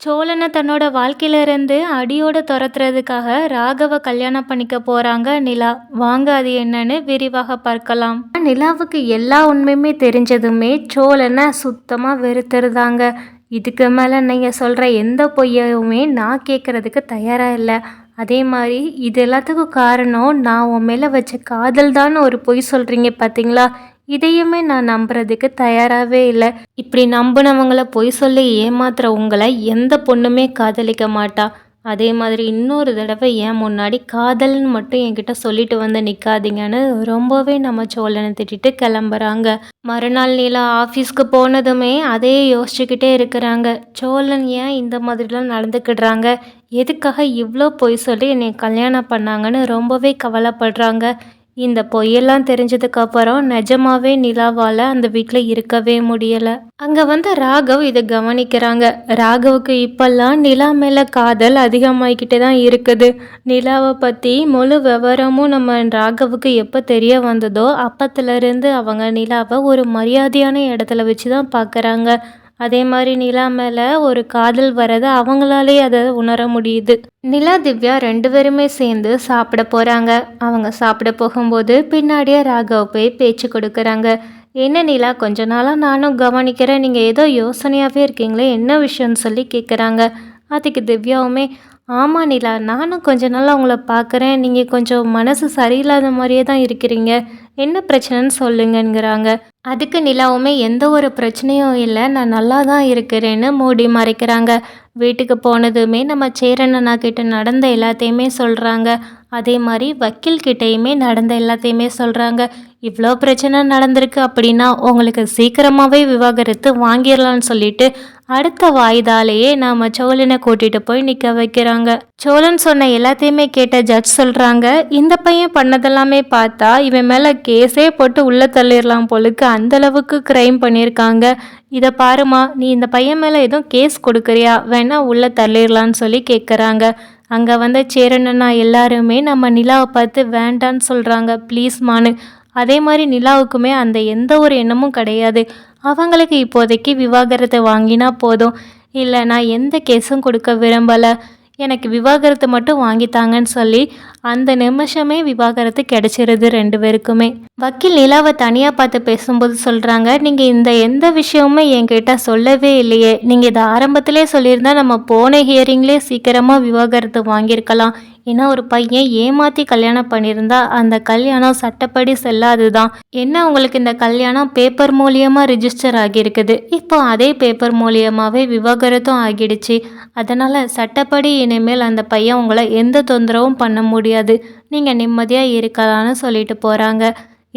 சோழனை தன்னோட வாழ்க்கையிலேருந்து அடியோடு துரத்துறதுக்காக ராகவ கல்யாணம் பண்ணிக்க போகிறாங்க நிலா. வாங்க அது என்னன்னு விரிவாக பார்க்கலாம். நிலாவுக்கு எல்லா உண்மையுமே தெரிஞ்சதுமே சோழனை சுத்தமாக வெறுத்துருதாங்க. இதுக்கு மேலே நீங்கள் சொல்கிற எந்த பொய்யுமே நான் கேட்குறதுக்கு தயாராக இல்லை. அதே மாதிரி இது எல்லாத்துக்கும் காரணம் நான் உன் மேலே வச்ச காதல் தான் ஒரு பொய் சொல்கிறீங்க பார்த்தீங்களா இதையுமே நான் நம்புறதுக்கு தயாராகவே இல்லை. இப்படி நம்பினவங்கள பொய் சொல்லி ஏமாத்துற உங்களை எந்த பொண்ணுமே காதலிக்க மாட்டா. அதே மாதிரி இன்னொரு தடவை ஏன் முன்னாடி காதல்னு மட்டும் என்கிட்ட சொல்லிட்டு வந்து நிற்காதீங்கன்னு ரொம்பவே நம்ம சோழனை திட்டிட்டு கிளம்புறாங்க. மறுநாள் நீலா ஆஃபீஸ்க்கு போனதுமே அதே யோசிச்சுக்கிட்டே இருக்கிறாங்க. சோழன் ஏன் இந்த மாதிரிலாம் நடந்துக்கிடுறாங்க? எதுக்காக இவ்வளோ பொய் சொல்லி என்னை கல்யாணம் பண்ணாங்கன்னு ரொம்பவே கவலைப்படுறாங்க. இந்த பொய்யெல்லாம் தெரிஞ்சதுக்கப்புறம் நிஜமாவே நிலாவால் அந்த வீட்டில் இருக்கவே முடியலை. அங்கே வந்து ராகவ் இதை கவனிக்கிறாங்க. ராகவுக்கு இப்பெல்லாம் நிலா மேலே காதல் அதிகமாகிக்கிட்டே தான் இருக்குது. நிலாவை பற்றி முழு விவரமும் நம்ம ராகவுக்கு எப்போ தெரிய வந்ததோ அப்பத்துலேருந்து அவங்க நிலாவை ஒரு மரியாதையான இடத்துல வச்சு தான் பார்க்குறாங்க அதே மாதிரி நிலா மேலே ஒரு காதல் வரதை அவங்களாலே அதை உணர முடியுது. நிலா திவ்யா ரெண்டு பேருமே சேர்ந்து சாப்பிட போகிறாங்க அவங்க சாப்பிட போகும்போது பின்னாடியே ராகவ் போய் பேச்சு கொடுக்குறாங்க. என்ன நிலா கொஞ்ச நாளாக நானும் கவனிக்கிறேன். நீங்கள் ஏதோ யோசனையாகவே இருக்கீங்களே என்ன விஷயம்னு சொல்லி கேட்குறாங்க அதுக்கு திவ்யாவுமே ஆமாம் நிலா நானும் கொஞ்ச நாளாக அவங்கள பார்க்குறேன் நீங்கள் கொஞ்சம் மனசு சரியில்லாத மாதிரியே தான் இருக்கிறீங்க. என்ன பிரச்சனைன்னு சொல்லுங்கங்கிறாங்க அதுக்கு நிலாவுமே எந்த ஒரு பிரச்சனையும் இல்லை. நான் நல்லா தான் இருக்கிறேன்னு மூடி மறைக்கிறாங்க. வீட்டுக்கு போனதுமே நம்ம சேரண்ணா கிட்ட நடந்த எல்லாத்தையுமே சொல்கிறாங்க அதே மாதிரி வக்கீல் கிட்டேயுமே நடந்த எல்லாத்தையுமே சொல்கிறாங்க இவ்வளோ பிரச்சனை நடந்திருக்கு அப்படின்னா உங்களுக்கு சீக்கிரமாகவே விவாகரத்து வாங்கிடலான்னு சொல்லிட்டு அடுத்த வாய்தாலேயே நாம் சோழனை கூட்டிகிட்டு போய் நிற்க வைக்கிறாங்க. சோழன் சொன்ன எல்லாத்தையுமே கேட்ட ஜட்ஜ் சொல்கிறாங்க இந்த பையன் பண்ணதெல்லாமே பார்த்தா இவன் மேலே கேஸே போட்டு உள்ளே தள்ளிடலாம் போலுக்கு அந்தளவுக்கு க்ரைம் பண்ணியிருக்காங்க. இதை பாருமா நீ இந்த பையன் மேலே எதுவும் கேஸ் கொடுக்குறியா? வேணா உள்ளே தள்ளிடலான்னு சொல்லி கேட்குறாங்க அங்கே வந்த சேரண்ணா எல்லாருமே நம்ம நிலாவை பார்த்து வேண்டான்னு சொல்கிறாங்க ப்ளீஸ்மானு அதே மாதிரி நிலாவுக்குமே அந்த எந்த ஒரு எண்ணமும் கிடையாது. அவங்களுக்கு இப்போதைக்கு விவாகரத்தை வாங்கினா போதும். இல்லை நான் எந்த கேஸும் கொடுக்க விரும்பலை. எனக்கு விவாகரத்து மட்டும் வாங்கித்தாங்கன்னு சொல்லி அந்த நிமிஷமே விவாகரத்து கிடைச்சிருது ரெண்டு பேருக்குமே. வக்கீல் நிலாவை தனியாக பார்த்து பேசும்போது சொல்கிறாங்க நீங்கள் இந்த எந்த விஷயமுமே என்கிட்ட சொல்லவே இல்லையே. நீங்கள் இதை ஆரம்பத்திலே சொல்லியிருந்தா நம்ம போன ஹியரிங்லேயே சீக்கிரமாக விவாகரத்து வாங்கியிருக்கலாம். ஏன்னா ஒரு பையன் ஏமாற்றி கல்யாணம் பண்ணியிருந்தா அந்த கல்யாணம் சட்டப்படி செல்லாது தான் என்ன உங்களுக்கு இந்த கல்யாணம் பேப்பர் மூலியமாக ரிஜிஸ்டர் ஆகியிருக்குது? இப்போ அதே பேப்பர் மூலியமாகவே விவாகரத்தும் ஆகிடுச்சு. அதனால் சட்டப்படி இனிமேல் அந்த பையன் உங்களை எந்த தொந்தரவும் பண்ண முடியாது. நீங்கள் நிம்மதியாக இருக்கலாம்னு சொல்லிட்டு போகிறாங்க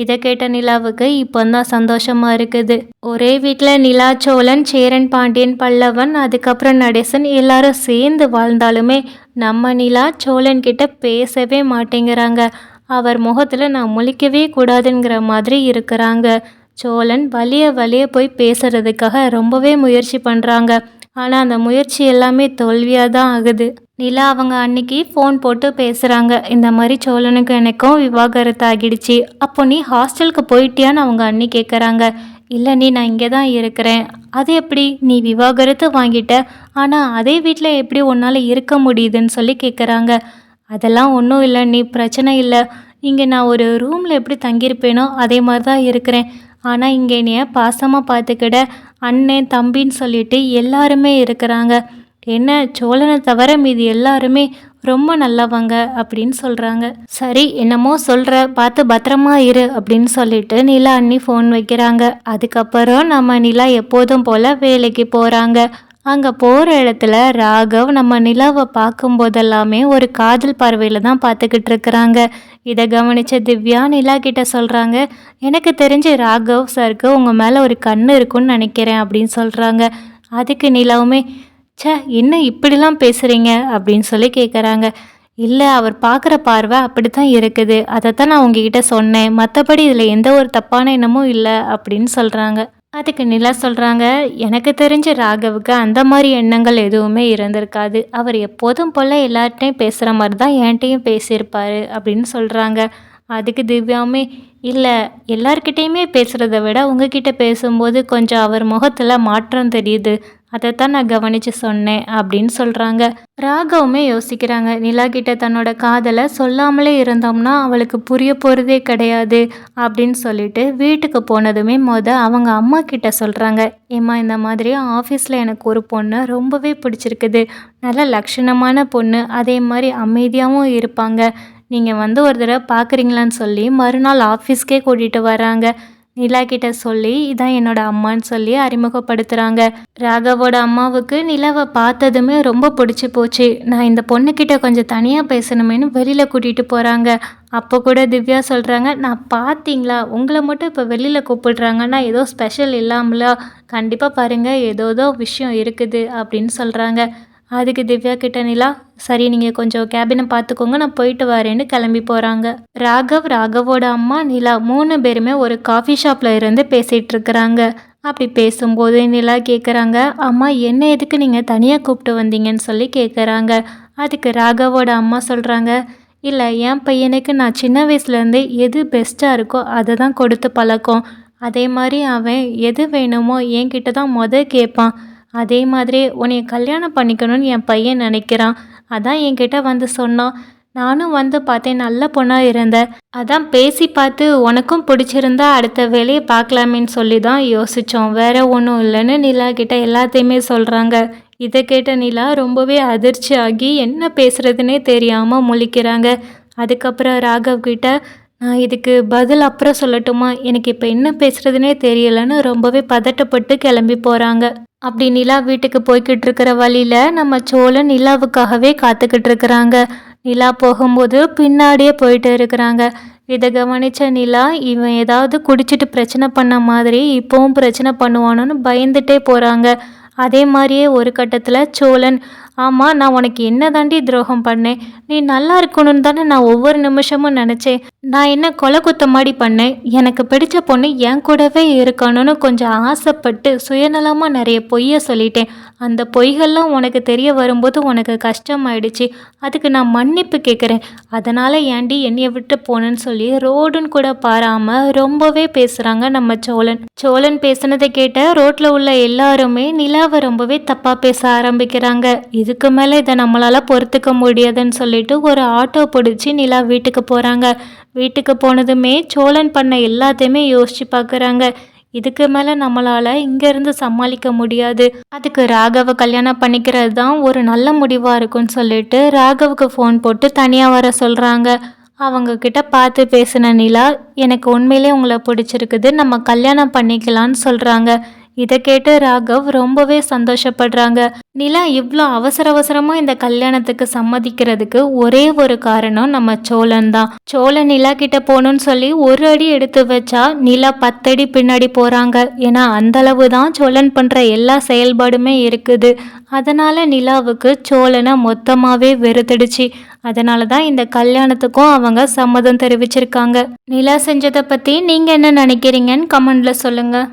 இதை கேட்ட நிலாவுக்கு இப்போ தான் சந்தோஷமா இருக்குது. ஒரே வீட்டில் நிலா சோழன் சேரன் பாண்டியன் பல்லவன் அதுக்கப்புறம் நடேசன் எல்லாரும் சேர்ந்து வாழ்ந்தாலுமே நம்ம நிலா சோழன் கிட்ட பேசவே மாட்டேங்கிறாங்க. அவர் முகத்தில் நான் முழிக்கவே கூடாதுங்கிற மாதிரி இருக்கிறாங்க. சோழன் வலிய வலிய போய் பேசுறதுக்காக ரொம்பவே முயற்சி பண்ணுறாங்க ஆனால் அந்த முயற்சி எல்லாமே தோல்வியாக தான் ஆகுது. நிலா அவங்க அன்னைக்கு ஃபோன் போட்டு பேசுகிறாங்க இந்த மாதிரி சோழனுக்கும் எனக்கும் விவாகரத்து ஆகிடுச்சு. அப்போ நீ ஹாஸ்டலுக்கு போயிட்டியான்னு அவங்க அண்ணி கேட்குறாங்க இல்லை நீ நான் இங்கே தான் இருக்கிறேன். அது எப்படி? நீ விவாகரத்து வாங்கிட்ட. ஆனால் அதே வீட்டில் எப்படி உன்னால் இருக்க முடியுதுன்னு சொல்லி கேட்குறாங்க அதெல்லாம் ஒன்றும் இல்லை நீ பிரச்சனை இல்லை. இங்கே நான் ஒரு ரூமில் எப்படி தங்கியிருப்பேனோ அதே மாதிரி தான் இருக்கிறேன். ஆனால் இங்கே என்னைய பாசமாக பார்த்துக்கிட. அண்ணன் தம்பின்னு சொல்லிட்டு எல்லாருமே இருக்கிறாங்க. என்ன சோழனை தவிர மீது எல்லாருமே ரொம்ப நல்லவங்க அப்படின்னு சொல்கிறாங்க சரி என்னமோ சொல்கிற பார்த்து பத்திரமா இரு அப்படின்னு சொல்லிட்டு நிலா அண்ணி ஃபோன் வைக்கிறாங்க. அதுக்கப்புறம் நம்ம நிலா எப்போதும் போல் வேலைக்கு போகிறாங்க அங்கே போகிற இடத்துல ராகவ் நம்ம நிலாவை பார்க்கும்போதெல்லாமே ஒரு காதல் பார்வையில் தான் பார்த்துக்கிட்டு இருக்கிறாங்க. இதை கவனித்த திவ்யா நிலா கிட்ட சொல்கிறாங்க எனக்கு தெரிஞ்சு ராகவ் சாருக்கு உங்கள் மேலே ஒரு கண் இருக்குன்னு நினைக்கிறேன் அப்படின்னு சொல்கிறாங்க அதுக்கு நிலாவுமே சே என்ன இப்படிலாம் பேசுகிறீங்க அப்படின்னு சொல்லி கேட்குறாங்க இல்லை அவர் பார்க்குற பார்வை அப்படி தான் இருக்குது. அதை தான் நான் உங்ககிட்ட சொன்னேன். மற்றபடி இதில் எந்த ஒரு தப்பான எண்ணமும் இல்லை அப்படின்னு சொல்கிறாங்க அதுக்கு நிலா சொல்கிறாங்க எனக்கு தெரிஞ்ச ராகவுக்கு அந்த மாதிரி எண்ணங்கள் எதுவுமே இருந்திருக்காது. அவர் எப்போதும் போல் எல்லார்ட்டையும் பேசுகிற மாதிரி தான் என்கிட்டையும் பேசியிருப்பார் அப்படின்னு சொல்கிறாங்க அதுக்கு திவ்யாவுமே இல்லை எல்லார்கிட்டேயுமே பேசுகிறத விட உங்ககிட்ட பேசும்போது கொஞ்சம் அவர் முகத்தில் மாற்றம் தெரியுது. அதைத்தான் நான் கவனிச்சு சொன்னேன் அப்படின்னு சொல்கிறாங்க ராகவுமே யோசிக்கிறாங்க. நிலா கிட்ட தன்னோட காதலை சொல்லாமலே இருந்தோம்னா அவளுக்கு புரிய போகிறதே கிடையாது அப்படின்னு சொல்லிட்டு வீட்டுக்கு போனதுமே மொத அவங்க அம்மா கிட்ட சொல்கிறாங்க ஏம்மா இந்த மாதிரி ஆஃபீஸில் எனக்கு ஒரு பொண்ணு ரொம்பவே பிடிச்சிருக்குது. நல்ல லட்சணமான பொண்ணு. அதே மாதிரி அமைதியாகவும் இருப்பாங்க. நீங்கள் வந்து ஒரு தடவை பார்க்குறீங்களான்னு சொல்லி மறுநாள் ஆஃபீஸ்க்கே கூட்டிகிட்டு வராங்க. நிலா கிட்ட சொல்லி இதான் என்னோட அம்மான்னு சொல்லி அறிமுகப்படுத்துகிறாங்க ராகவோட அம்மாவுக்கு நிலாவை பார்த்ததுமே ரொம்ப பிடிச்சி போச்சு. நான் இந்த பொண்ணுக்கிட்ட கொஞ்சம் தனியாக பேசணுமேனு வெளியில் கூட்டிகிட்டு போகிறாங்க அப்போ கூட திவ்யா சொல்கிறாங்க நான் பார்த்தீங்களா? உங்களை மட்டும் இப்போ வெளியில் கூப்பிடுறாங்கன்னா ஏதோ ஸ்பெஷல் இல்லாமலா? கண்டிப்பாக பாருங்கள் ஏதோ ஏதோ விஷயம் இருக்குது அப்படின்னு சொல்கிறாங்க அதுக்கு திவ்யா கிட்ட நிலா சரி நீங்கள் கொஞ்சம் கேபினை பார்த்துக்கோங்க நான் போயிட்டு வரேன்னு கிளம்பி போகிறாங்க ராகவ் ராகவோட அம்மா நிலா மூணு பேருமே ஒரு காஃபி ஷாப்பில் இருந்து பேசிகிட்டு இருக்கிறாங்க. அப்படி பேசும்போது நிலா கேட்குறாங்க அம்மா என்ன எதுக்கு நீங்கள் தனியாக கூப்பிட்டு வந்தீங்கன்னு சொல்லி கேட்குறாங்க அதுக்கு ராகவோட அம்மா சொல்கிறாங்க இல்லை என் பையனுக்கு நான் சின்ன வயசுலேருந்தே எது பெஸ்ட்டாக இருக்கோ அதை தான் கொடுத்து பழக்கம். அதே மாதிரி அவன் எது வேணுமோ என்கிட்ட தான் மொதல் கேட்பான் அதே மாதிரி உன்னைய கல்யாணம் பண்ணிக்கணும்னு என் பையன் நினைக்கிறான். அதான் என்கிட்ட வந்து சொன்னான். நானும் வந்து பார்த்தேன் நல்ல பொண்ணாக இருந்த. அதான் பேசி பார்த்து உனக்கும் பிடிச்சிருந்தா அடுத்த வேலையை பார்க்கலாமேன்னு சொல்லி தான் யோசித்தோம் வேற ஒன்றும் இல்லைன்னு நிலா கிட்ட எல்லாத்தையுமே சொல்கிறாங்க இதை கேட்ட நிலா ரொம்பவே அதிர்ச்சி ஆகி என்ன பேசுகிறதுனே தெரியாமல் முழிக்கிறாங்க. அதுக்கப்புறம் ராகவ் கிட்ட நான் இதுக்கு பதில் அப்புறம் சொல்லட்டுமா? எனக்கு இப்போ என்ன பேசுறதுனே தெரியலன்னு ரொம்பவே பதட்டப்பட்டு கிளம்பி போகிறாங்க அப்படி நிலா வீட்டுக்கு போய்கிட்டு இருக்கிற வழியில் நம்ம சோழன் நிலாவுக்காகவே காத்துக்கிட்டு இருக்கிறாங்க நிலா போகும்போது பின்னாடியே போயிட்டு இருக்கிறாங்க. இதை கவனித்த நிலா இவன் ஏதாவது குடிச்சிட்டு பிரச்சனை பண்ண மாதிரி இப்போவும் பிரச்சனை பண்ணுவானோன்னு பயந்துட்டே போகிறாங்க அதே மாதிரியே ஒரு கட்டத்தில் சோழன் ஆமாம் நான் உனக்கு என்ன தாண்டி துரோகம் பண்ணேன்? நீ நல்லா இருக்கணும்னு தானே நான் ஒவ்வொரு நிமிஷமும் நினச்சேன். நான் என்ன கொலை குத்த மாதிரி பண்ணேன்? எனக்கு பிடிச்ச பொண்ணு என் கூடவே இருக்கணும்னு கொஞ்சம் ஆசைப்பட்டு சுயநலமாக நிறைய பொய்யை சொல்லிட்டேன். அந்த பொய்கள்லாம் உனக்கு தெரிய வரும்போது உனக்கு கஷ்டமாயிடுச்சு. அதுக்கு நான் மன்னிப்பு கேட்குறேன் அதனால் ஏண்டி என்னைய விட்டு போனேன்னு சொல்லி ரோடுன்னு கூட பாராமல் ரொம்பவே பேசுகிறாங்க நம்ம சோழன். சோழன் பேசுனதை கேட்ட ரோட்டில் உள்ள எல்லாருமே நிலாவை ரொம்பவே தப்பாக பேச ஆரம்பிக்கிறாங்க. இதுக்கு மேலே இதை நம்மளால் பொறுத்துக்க முடியாதுன்னு சொல்லிட்டு ஒரு ஆட்டோ பிடிச்சி நிலா வீட்டுக்கு போகிறாங்க வீட்டுக்கு போனதுமே சோழன் பண்ண எல்லாத்தையுமே யோசிச்சு பார்க்குறாங்க இதுக்கு மேலே நம்மளால் இங்கேருந்து சமாளிக்க முடியாது. அதுக்கு ராகவை கல்யாணம் பண்ணிக்கிறது தான் ஒரு நல்ல முடிவாக இருக்கும்னு சொல்லிட்டு ராகவுக்கு ஃபோன் போட்டு தனியாக வர சொல்கிறாங்க அவங்கக்கிட்ட பார்த்து பேசின நிலா எனக்கு உண்மையிலே உங்களை பிடிச்சிருக்குது. நம்ம கல்யாணம் பண்ணிக்கலான்னு சொல்கிறாங்க இதை கேட்டு ராகவ் ரொம்பவே சந்தோஷப்படுறாங்க. நிலா இவ்வளோ அவசர அவசரமாக இந்த கல்யாணத்துக்கு சம்மதிக்கிறதுக்கு ஒரே ஒரு காரணம் நம்ம சோழன் தான். சோழன் நிலா கிட்ட போகணும்னு சொல்லி ஒரு அடி எடுத்து வச்சா நிலா பத்தடி பின்னாடி போகிறாங்க ஏன்னா அந்த அளவு தான் சோழன் பண்ணுற எல்லா செயல்பாடுமே இருக்குது. அதனால நிலாவுக்கு சோழனை மொத்தமாகவே வெறுத்துடுச்சு. அதனால தான் இந்த கல்யாணத்துக்கும் அவங்க சம்மதம் தெரிவிச்சிருக்காங்க. நிலா செஞ்சதை பற்றி நீங்கள் என்ன நினைக்கிறீங்கன்னு கமெண்டில் சொல்லுங்கள்